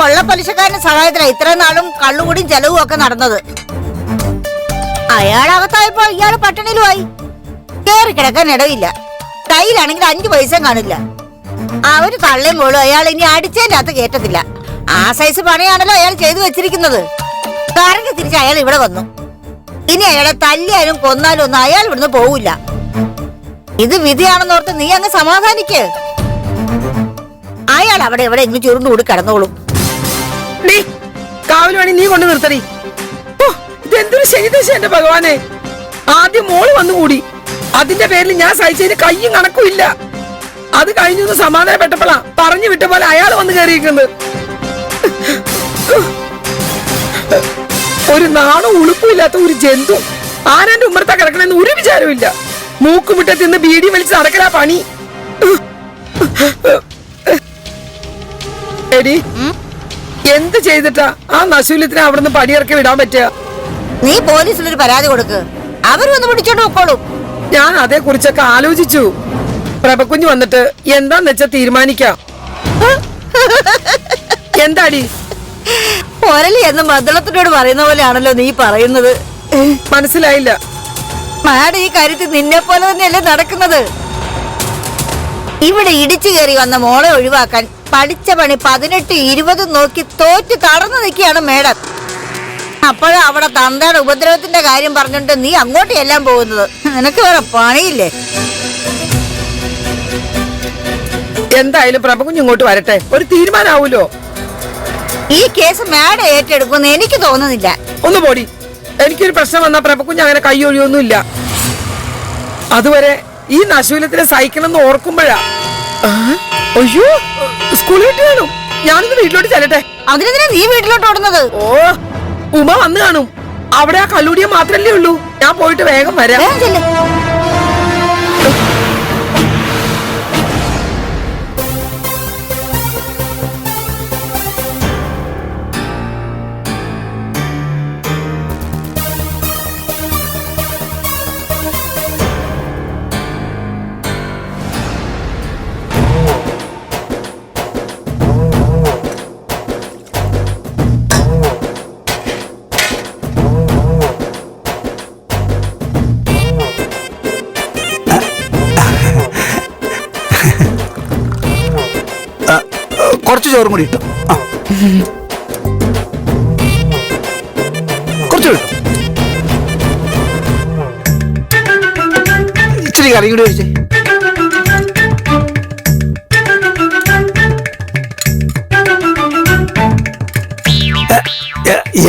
കൊള്ളപ്പലിശക്കാരന്റെ സഹായത്തിലാ ഇത്രയും നാളും കള്ളുകൂടിയും ചെലവും ഒക്കെ നടന്നത്. അയാളകത്തായപ്പോ ഇയാൾ പട്ടിണിയിലുമായി. കേറി കിടക്കാൻ ഇടവില്ല. കയ്യിലാണെങ്കിൽ അഞ്ചു പൈസ കാണില്ല. അവർ തള്ളയും പോലും അയാൾ ഇനി അടിച്ചതിന്റെ അകത്ത് കേറ്റത്തില്ല. ആ സൈസ് പണിയാണല്ലോ അയാൾ ചെയ്തു വെച്ചിരിക്കുന്നത്. കറങ്ങി തിരിച്ച് അയാൾ ഇവിടെ വന്നു. ഇനി അയാളെ തല്ലിയാലും കൊന്നാലും ഒന്നും അയാൾ ഇവിടുന്ന് പോവില്ല. ഇത് വിധിയാണെന്നോർത്ത് നീ അങ്ങ് സമാധാനിക്ക്. അയാൾ അവിടെ എവിടെയെങ്കിലും ചുരുണ്ടുകൂടി കിടന്നോളും. ഡീ കാവൽ വേണി നീ കൊണ്ട് നിർത്തടി. ഓ ഇതെന്തൊരു ശനിദശ എന്റെ ഭഗവാനെ. ആദ്യം മോൾ വന്നുകൂടി അതിന്റെ പേരിൽ ഞാൻ സഹിച്ചതിന് കയ്യും കണക്കും ഇല്ല. അത് കഴിഞ്ഞു സമാധാനപ്പെട്ടപ്പോഴാ പറഞ്ഞു വിട്ട പോലെ അയാൾ വന്ന് കയറിയിരിക്കുന്നത്. ഒരു നാണോ ഉളുപ്പില്ലാത്ത ഒരു ജന്തു. ആരാന്റെ ഉമ്മറത്താ കിടക്കണെന്ന് ഒരു വിചാരമില്ല മൂക്കുമിട്ട തിന്ന് ബീഡി വലിച്ച് നടക്കലാ പണി. എന്ത് ചെയ്തിട്ടാ ആ നശൂല്യത്തിന് അവിടുന്ന് പടിയിറക്കി വിടാൻ പറ്റുക നീ പോലീസിലൊരു പരാതി കൊടുക്ക്. അവർ വന്ന് പിടിച്ചോണ്ട് പോക്കോളും. ഞാൻ അതേ കുറിച്ചൊക്കെ ആലോചിച്ചു. പ്രഭക്കുഞ്ഞ് വന്നിട്ട് എന്താന്ന് വെച്ചാ തീരുമാനിക്കാം. എന്താടി? ഒരലി എന്ന് മദ്ദളത്തിനോട് പറയുന്ന പോലെയാണല്ലോ നീ പറയുന്നത്. മനസ്സിലായില്ല. മാഡം ഈ കാര്യത്തിൽ നിന്നെ പോലെ തന്നെയല്ലേ നടക്കുന്നത്? ഇവിടെ ഇടിച്ചു കയറി വന്ന മോളെ ഒഴിവാക്കാൻ പഠിച്ച പണി പതിനെട്ട് ഇരുപത് നോക്കി തോറ്റ് തടർന്നു നിൽക്കുകയാണ് മേഡം. അപ്പോഴും അവിടെ തന്തയുടെ ഉപദ്രവത്തിന്റെ കാര്യം പറഞ്ഞിട്ട് നീ അങ്ങോട്ട് എല്ലാം പോകുന്നത്. നിനക്ക് വേറെ പണിയില്ലേ? എന്തായാലും പ്രഭകുഞ്ഞ് ഇങ്ങോട്ട് വരട്ടെ. ഒരു തീരുമാനാവൂലോ? ഈ കേസ് മാഡം ഏറ്റെടുക്കുമെന്ന് എനിക്ക് തോന്നുന്നില്ല. ഒന്ന് പോടി. എനിക്കൊരു പ്രശ്നം വന്ന പ്രഭകുഞ്ഞ് അങ്ങനെ കൈ ഒഴിയൊന്നുമില്ല. അതുവരെ ഈ നശൂലത്തിനെ സഹിക്കണം എന്ന് ഓർക്കുമ്പോഴാ. അയ്യോ സ്കൂളിൽ വിട്ട് കാണും. ഞാനൊന്ന് വീട്ടിലോട്ട് ചെല്ലട്ടെ. അതിനെതിരെ നീ വീട്ടിലോട്ട് ഓടുന്നത്? ഓ ഉമ വന്നു കാണും. അവിടെ ആ കല്ലൂടിയ മാത്രല്ലേ ഉള്ളൂ. ഞാൻ പോയിട്ട് വേഗം വരാം. കുറച്ച് ചോറും കൂടി ഇട്ടു. കുറച്ച് കിട്ടും. ഇച്ചിരി കറിയും കൂടി കഴിച്ചേ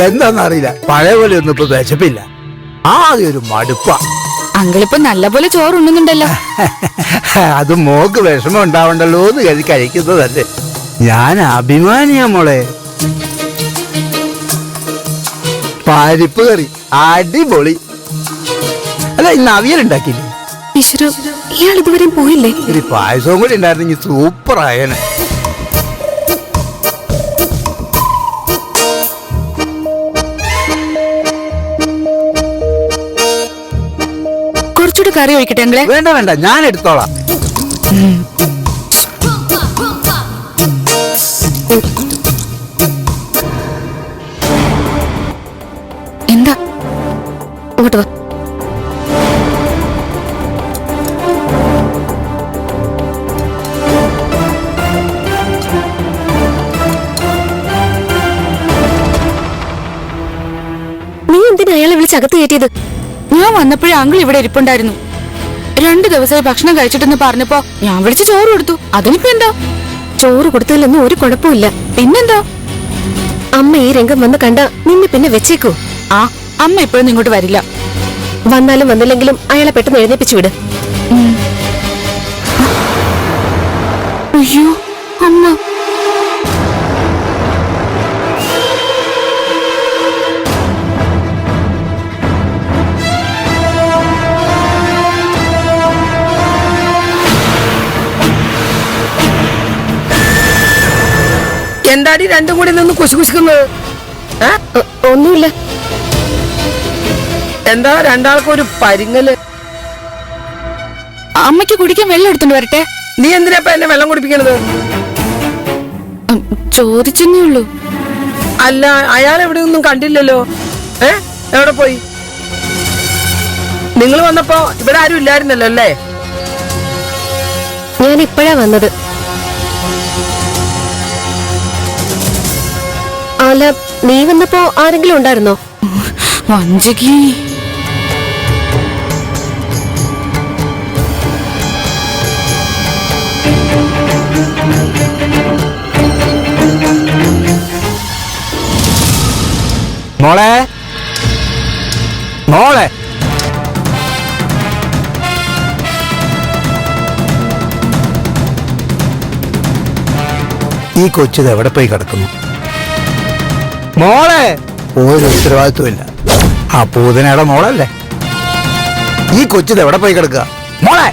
എന്താന്നറിയില്ല പഴയ പോലെ ഒന്നും ഇപ്പൊ വിശപ്പില്ല. ആകെ ഒരു മടുപ്പാ. പോലെ ചോറ് ചോറുണ്ണുന്നുണ്ടല്ലോ. അത് മോക്ക് വിഷമം ഉണ്ടാവണ്ടല്ലോ എന്ന് കരുതി കഴിക്കുന്നതല്ലേ. ഞാൻ അഭിമാനിയാ മോളെ. പരിപ്പ് കറി അടിപൊളി. അല്ല ഇന്ന് അവിയലുണ്ടാക്കിയില്ലേ ഈശ്വര ഇയാൾ ഇതുവരെ പോയില്ലേ? ഒരു പായസവും കൂടി ഉണ്ടായിരുന്നെങ്കിൽ സൂപ്പർ ആയനെ കുറച്ചുകൂടി കറി ഒഴിക്കട്ടെ വേണ്ട വേണ്ട ഞാൻ എടുത്തോളാം. അകത്ത് കയറ്റിയത്. ഞാൻ വന്നപ്പോഴേ അങ്കിൾ ഇവിടെ ഇരിപ്പുണ്ടായിരുന്നു. രണ്ടു ദിവസമായി ഭക്ഷണം കഴിച്ചിട്ടെന്ന് പറഞ്ഞപ്പോ ഞാൻ വിളിച്ച് ചോറ് കൊടുത്തു. അതിനിപ്പോ എന്താ? ചോറ് കൊടുത്തതിലൊന്നും ഒരു കുഴപ്പമില്ല പിന്നെന്താ? അമ്മ ഈ രംഗം വന്ന് കണ്ട നിന്നെ പിന്നെ വെച്ചേക്കൂ. ആ അമ്മ ഇപ്പോഴും ഇങ്ങോട്ട് വരില്ല. വന്നാലും വന്നില്ലെങ്കിലും അയാളെ പെട്ടെന്ന് എഴുന്നേപ്പിച്ചു വിട്. അയ്യോ അമ്മ. എന്താടി രണ്ടും കൂടി നിന്ന് കുശുകുശുക്കുന്നത് കുശിക്കുന്നത്? ഒന്നുമില്ല. എന്താ രണ്ടാൾക്കും ഒരു പരിങ്ങൽ? അമ്മയ്ക്ക് കുടിക്കാൻ വെള്ളം എടുത്തോണ്ട് വരട്ടെ. നീ എന്തിനാ എന്നെ വെള്ളം കുടിപ്പിക്കണത്? ചോദിച്ചേ ചോദിച്ചെന്നേ ഉള്ളൂ. അല്ല അയാൾ എവിടെ ഒന്നും കണ്ടില്ലല്ലോ. ഏ? എവിടെ പോയി? നിങ്ങൾ വന്നപ്പോ ഇവിടെ ആരും ഇല്ലായിരുന്നല്ലോ അല്ലേ? ഞാൻ ഇപ്പോഴാ വന്നത്. അല്ല നീ വന്നപ്പോ ആരെങ്കിലും ഉണ്ടായിരുന്നോ? വഞ്ചകി മോളെ? മോളെ? ഈ കൊച്ചിത് എവിടെ പോയി കിടക്കുന്നു? മോളെ. ഒരു ഉത്തരവാദിത്വമില്ല ആ പൂതനയുടെ മോളല്ലേ? ഈ കൊച്ചിത് എവിടെ പോയി കിടക്കുക? മോളെ.